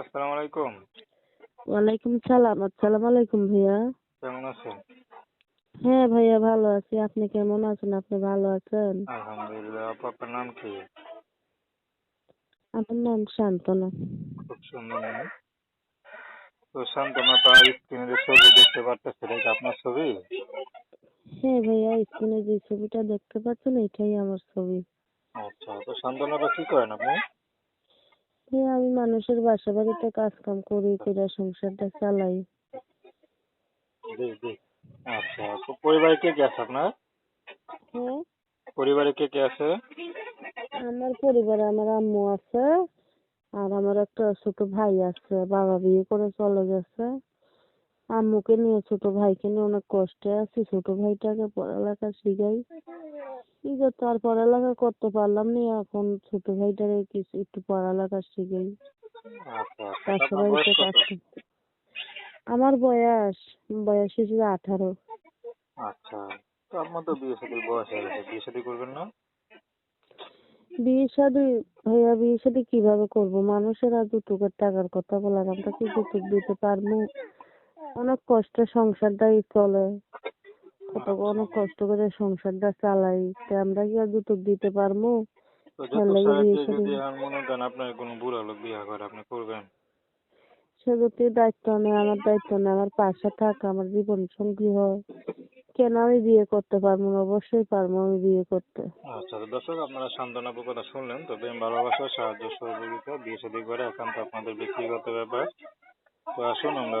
আসসালামু আলাইকুম। ওয়ালাইকুম সালাম আসসালামু আলাইকুম ভাইয়া। কেমন আছেন? হ্যাঁ ভাইয়া ভালো আছি আপনি কেমন আছেন? আপনি ভালো আছেন? আলহামদুলিল্লাহ আপনার নাম কি? আমার নাম শান্তনা। খুব সুন্দর নাম। তো শান্তনা স্ক্রিনে যে ছবি দেখতে পারতেছেন এটা আপনার ছবি? হ্যাঁ ভাইয়া স্ক্রিনে যে ছবিটা দেখতে পাচ্ছেন এটাই আমার ছবি। আচ্ছা তো শান্তনাটা কি করেন আপনি? ভাইয়া আমি মানুষের বাসা বাড়িতে কাজ কাম করি করে সংসারটা চালাই। জি জি। আচ্ছা তো পরিবারে কে কে আছে আপনার? হ্যাঁ? পরিবারে কে কে আছে? আমার পরিবারে আমার আম্মু আছে আর আমার একটা ছোট ভাই আছে বাবা বিয়ে করে চলে গেছে। আম্মুকে নিয়ে ছোট ভাইকে নিয়ে অনেক কষ্টে আছি ছোট ভাইটাকে পড়ালেখা শিখাই। কিন্তু তার পড়ালেখা করতে পারলাম না এখন ছোট ভাইটারে কিছু একটু পড়ালেখা শিখাই আচ্ছা আচ্ছা। পাশে বাড়িতে কাজ আমার বয়স বয়স হচ্ছে আঠারো। আচ্ছা তো আপনার তো বিয়ে শাদীর বয়স হয়ে গেছে বিয়ে শাদী করবেন না? বিয়ে শাদী ভাইয়া বিয়ে শাদী কীভাবে করব? মানুষের আর দুটুকের টাকার কথা বলার আমরা কি যৌতুক দিতে পারব? অনেক কষ্টে সংসারটাই চলে। কত অনেক কষ্ট করে সংসারটা চালাই তা আমরা কি আর যৌতুক দিতে পারব? আপনার কোনো বুড়া লোক বিয়ে করে আপনি করবেন? দায়িত্ব নেয় আমার দায়িত্ব নেয় আমার পাশে থাক আমার জীবন সঙ্গী হয় কেন আমি বিয়ে করতে পারব না? অবশ্যই পারব আমি বিয়ে করতে। আচ্ছা দর্শক আপনারা সান্ত্বনাপুর কথা শুনলেন তো প্রেম ভালোবাসা সাহায্য সহযোগিতা বিয়ে শাদী করে একান্ত আপনাদের ব্যক্তিগত ব্যাপার। তো আসুন আমরা